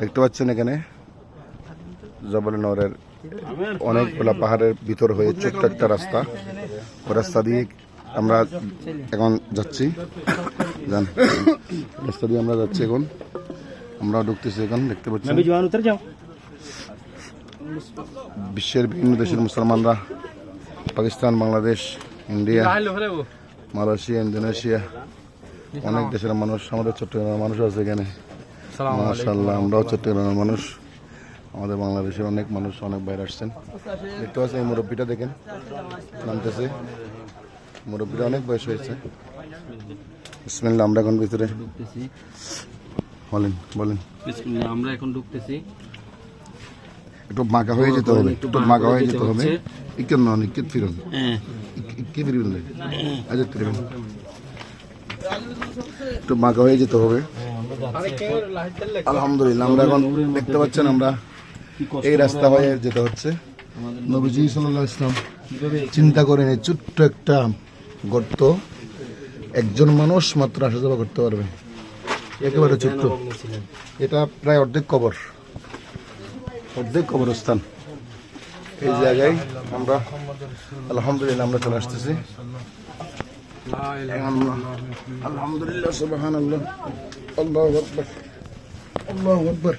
দেখতে পাচ্ছেন এখানে জবল নগরের অনেকগুলা পাহাড়ের ভিতর হয়ে ছোট্ট একটা রাস্তা। ওই রাস্তা দিয়ে আমরা এখন যাচ্ছি। যান রাস্তা দিয়ে আমরা যাচ্ছি এখন। আমরা ঢুকতেছি এখন দেখতে পাচ্ছি বিশ্বের বিভিন্ন দেশের মুসলমানরা Pakistan Bangladesh India Malaysia Indonesia অনেক দেশের মানুষ আমাদের ছোট্ট মানুষ আছে এখানে। মাশাল্লাহ আমরাও চট্টগ্রামের মানুষ। আমাদের বাংলাদেশের অনেক মানুষ অনেক বাইরে আসছেন। দেখতে পাচ্ছেন এই মুরব্বীটা দেখেন নামতেছে। মুরব্বীটা অনেক বয়স হয়েছে। বিসমিল্লাহ আমরা এখন ভিতরে বলেন বলেন। আমরা এখন ঢুকতেছি। একটু মাখা হয়ে যেতে হবে একটু মাখা মাখা হয়ে যেতে হবে। ইকেন নন ইকেত ফিরন। হ্যাঁ। কি ফিরবেন আজ ফিরবেন একটু মাখা হয়ে যেতে হবে। আলহামদুলিল্লাহ, আমরা এখন দেখতে পাচ্ছেন আমরা এই রাস্তা হয়ে যেতে হচ্ছে। নবীজি সাল্লাহ ইসলাম চিন্তা করেন এই ছোট্ট একটা গর্ত। একজন মানুষ মাত্র আসা যাওয়া করতে পারবে। একেবারে ছোট্ট। এটা প্রায় অর্ধেক কবর। অর্ধেক কবরস্থান। এই জায়গায় আমরা আলহামদুলিল্লাহ আমরা চলে আসতেছি। আলহামদুলিল্লাহ সুবাহান আল্লাহ আল্লাহ আকবর আল্লাহ আকবর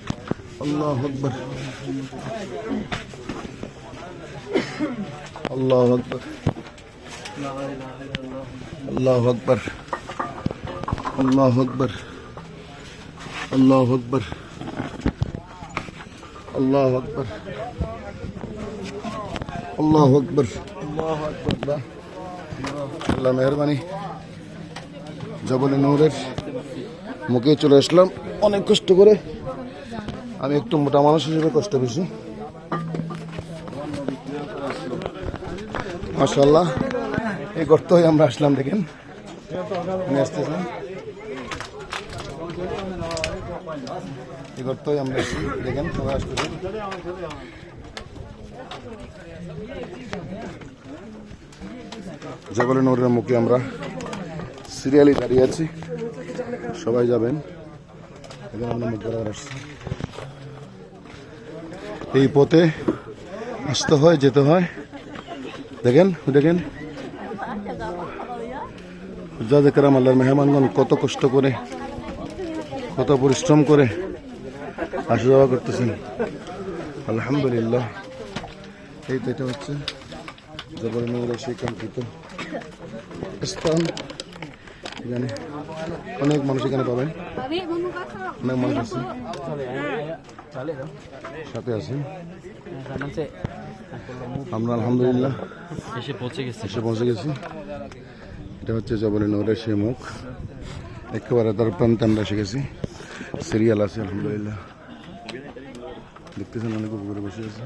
আল্লাহ আকবর আল্লাহ আকবর আল্লাহ আকবর আল্লাহ আকবর আল্লাহ আকবর আল্লাহ আকবর আল্লাহ আকবর আল্লাহ আকবর আল্লাহ মেহরবানি। জবলে নূরের মুখে চলে আসলাম। অনেক কষ্ট করে। আমি একটু মোটা মানুষ হিসেবে কষ্ট পেয়েছি। মাসাল্লাহ এই গর্ত হয়ে আমরা আসলাম, দেখেন। আমি আসতেছিলাম। এই আমরা দেখেন জগলে নূরের মুখে আমরা সিরিয়ালি দাঁড়িয়ে আছি। সবাই যাবেন। এই পথে আসতে হয়, যেতে হয়। দেখেন দেখেন। কারাম আল্লাহর মেহমানগণ কত কষ্ট করে, কত পরিশ্রম করে আসা যাওয়া করতেছেন। আলহামদুলিল্লাহ। এই তো এটা হচ্ছে জবর নগরের সেই কাঙ্ক্ষিত স্থান। এখানে অনেক মানুষ এখানে পাবেন। অনেক মানুষ আছে। সাথে আছে। আমরা আলহামদুলিল্লাহ এসে পৌঁছে গেছে। এসে পৌঁছে গেছি। এটা হচ্ছে জবর নগরের সেই মুখ। একেবারে তার প্রান্তে আমরা এসে গেছি। সিরিয়াল আছে আলহামদুলিল্লাহ। দেখতেছেন অনেক উপরে বসে আছে।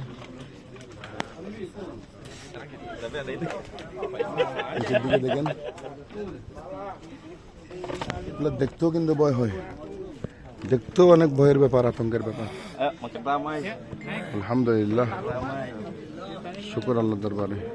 নিচের দিকে দেখেন এগুলো দেখতেও কিন্তু ভয় হয় দেখতেও অনেক ভয়ের ব্যাপার আতঙ্কের ব্যাপার আলহামদুলিল্লাহ শুকুর আল্লাহ দরবারে